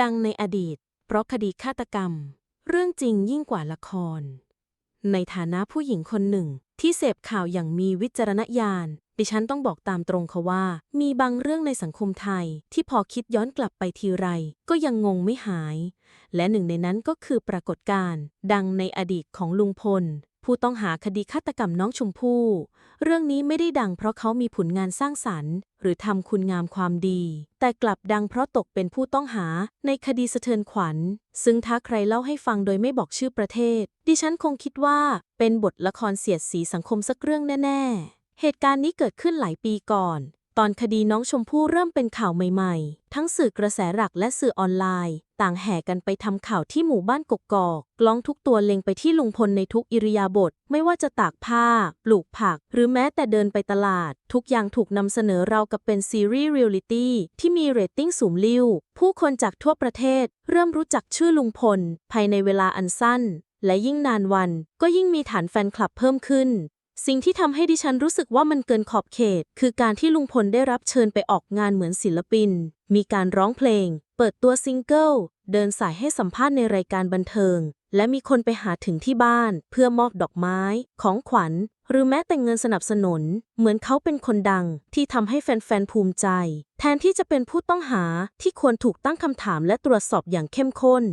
ดังในอดีต เพราะคดีฆาตกรรม เรื่องจริงยิ่งกว่าละคร ในฐานะผู้หญิงคนหนึ่ง ที่เสพข่าวอย่างมีวิจารณญาณ ดิฉันต้องบอกตามตรงค่ะว่า มีบางเรื่องในสังคมไทย ที่พอคิดย้อนกลับไปทีไร ก็ยังงงไม่หาย และหนึ่งในนั้นก็คือปรากฏการณ์ดังในอดีตของลุงพล ผู้ต้องหาคดีฆาตกรรมน้องชมพู่ เรื่องนี้ไม่ได้ดังเพราะเขามีผลงานสร้างสรรค์ หรือทำคุณงามความดี แต่กลับดังเพราะตกเป็นผู้ต้องหาในคดีสะเทือนขวัญ ซึ่งถ้าใครเล่าให้ฟังโดยไม่บอกชื่อประเทศ ดิฉันคงคิดว่าเป็นบทละครเสียดสีสังคมสักเรื่องแน่ ๆ เหตุการณ์นี้เกิดขึ้นหลายปีก่อนตอนคดีน้องชมพู่เริ่มเป็นข่าวใหม่ ๆ ทั้งสื่อกระแสหลักและสื่อออนไลน์ ต่างแห่กันไปทำข่าวที่หมู่บ้านกกอกกล้องทุกตัวเล็งไปที่ลุงพลในทุกอิริยาบถไม่ว่าจะตากผ้า ปลูกผัก หรือแม้แต่เดินไปตลาด ทุกอย่างถูกนำเสนอเรากับเป็นซีรีส์เรียลลิตี้ที่มีเรตติ้งสูงลิ่ว ผู้คนจากทั่วประเทศ เริ่มรู้จักชื่อลุงพล ภายในเวลาอันสั้น และยิ่งนานวัน ก็ยิ่งมีฐานแฟนคลับเพิ่มขึ้นสิ่งที่ทำให้ดิฉันรู้สึกว่ามันเกินขอบเขต คือการที่ลุงพลได้รับเชิญไปออกงานเหมือนศิลปิน มีการร้องเพลง เปิดตัวซิงเกิล เดินสายให้สัมภาษณ์ในรายการบันเทิง และมีคนไปหาถึงที่บ้านเพื่อมอบดอกไม้ ของขวัญ หรือแม้แต่เงินสนับสนุน เหมือนเขาเป็นคนดังที่ทำให้แฟนๆภูมิใจ แทนที่จะเป็นผู้ต้องหาที่ควรถูกตั้งคำถามและตรวจสอบอย่างเข้มข้น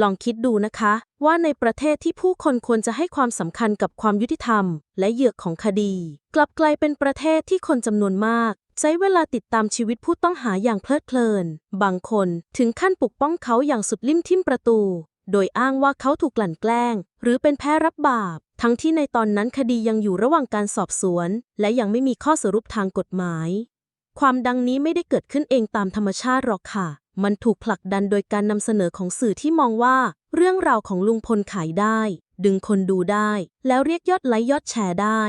ลองคิดดูนะคะ ว่าในประเทศที่ผู้คนควรจะให้ความสำคัญกับความยุติธรรม และเหยือกของคดี กลับกลายเป็นประเทศที่คนจำนวนมาก ใช้เวลาติดตามชีวิตผู้ต้องหาอย่างเพลิดเพลิน บางคนถึงขั้นปกป้องเขาอย่างสุดลิ่มทิ่มประตู โดยอ้างว่าเขาถูกกลั่นแกล้ง หรือเป็นแพ้รับบาป ทั้งที่ในตอนนั้นคดียังอยู่ระหว่างการสอบสวน และยังไม่มีข้อสรุปทางกฎหมาย ความดังนี้ไม่ได้เกิดขึ้นเองตามธรรมชาติหรอกค่ะ มันถูกผลักดันโดยการนำเสนอของสื่อที่มองว่า เรื่องราวของลุงพลขายได้ ดึงคนดูได้ แล้วเรียกยอดไลค์ยอดแชร์ได้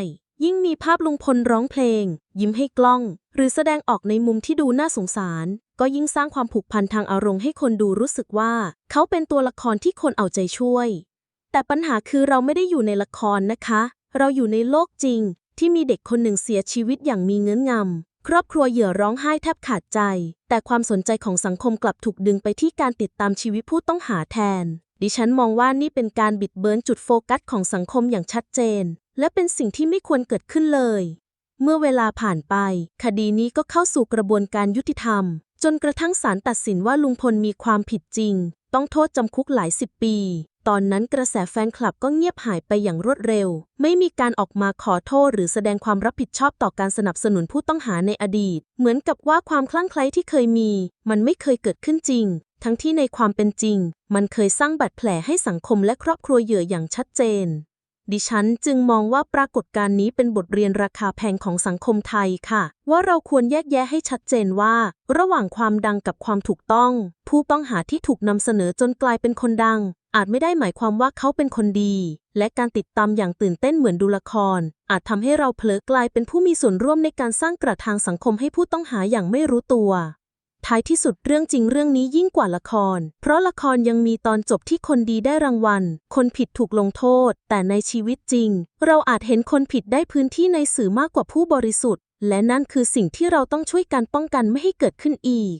ยิ่งมีภาพลุงพลร้องเพลง ยิ้มให้กล้อง หรือแสดงออกในมุมที่ดูน่าสงสาร ก็ยิ่งสร้างความผูกพันทางอารมณ์ให้คนดูรู้สึกว่า เขาเป็นตัวละครที่คนเอาใจช่วย แต่ปัญหาคือเราไม่ได้อยู่ในละครนะคะ เราอยู่ในโลกจริง ที่มีเด็กคนหนึ่งเสียชีวิตอย่างมีเงื่อนงำ ครอบครัวเหยื่อร้องไห้แทบขาดใจ แต่ความสนใจของสังคมกลับถูกดึงไปที่การติดตามชีวิตผู้ต้องหาแทน ดิฉันมองว่านี่เป็นการบิดเบือนจุดโฟกัสของสังคมอย่างชัดเจน และเป็นสิ่งที่ไม่ควรเกิดขึ้นเลย เมื่อเวลาผ่านไป คดีนี้ก็เข้าสู่กระบวนการยุติธรรม จนกระทั่งศาลตัดสินว่าลุงพลมีความผิดจริง ต้องโทษจำคุกหลายสิบปี ตอนนั้นกระแสแฟนคลับก็เงียบหายไปอย่างรวดเร็ว ไม่มีการออกมาขอโทษหรือแสดงความรับผิดชอบต่อการสนับสนุนผู้ต้องหาในอดีต เหมือนกับว่าความคลั่งไคล้ที่เคยมี มันไม่เคยเกิดขึ้นจริง ทั้งที่ในความเป็นจริง มันเคยสร้างบาดแผลให้สังคมและครอบครัวเหยื่ออย่างชัดเจน ดิฉันจึงมองว่าปรากฏการณ์นี้เป็นบทเรียนราคาแพงของสังคมไทยค่ะ ว่าเราควรแยกแยะให้ชัดเจนว่า ระหว่างความดังกับความถูกต้อง ผู้ต้องหาที่ถูกนำเสนอจนกลายเป็นคนดัง อาจไม่ได้หมายความว่าเขาเป็นคนดี และการติดตามอย่างตื่นเต้นเหมือนดูละคร อาจทำให้เราเผลอกลายเป็นผู้มีส่วนร่วมในการสร้างกระทางสังคมให้ผู้ต้องหาอย่างไม่รู้ตัว ท้ายที่สุดเรื่องจริงเรื่องนี้ยิ่งกว่าละคร เพราะละครยังมีตอนจบที่คนดีได้รางวัล คนผิดถูกลงโทษ แต่ในชีวิตจริง เราอาจเห็นคนผิดได้พื้นที่ในสื่อมากกว่าผู้บริสุทธิ์ และนั่นคือสิ่งที่เราต้องช่วยกันป้องกันไม่ให้เกิดขึ้นอีก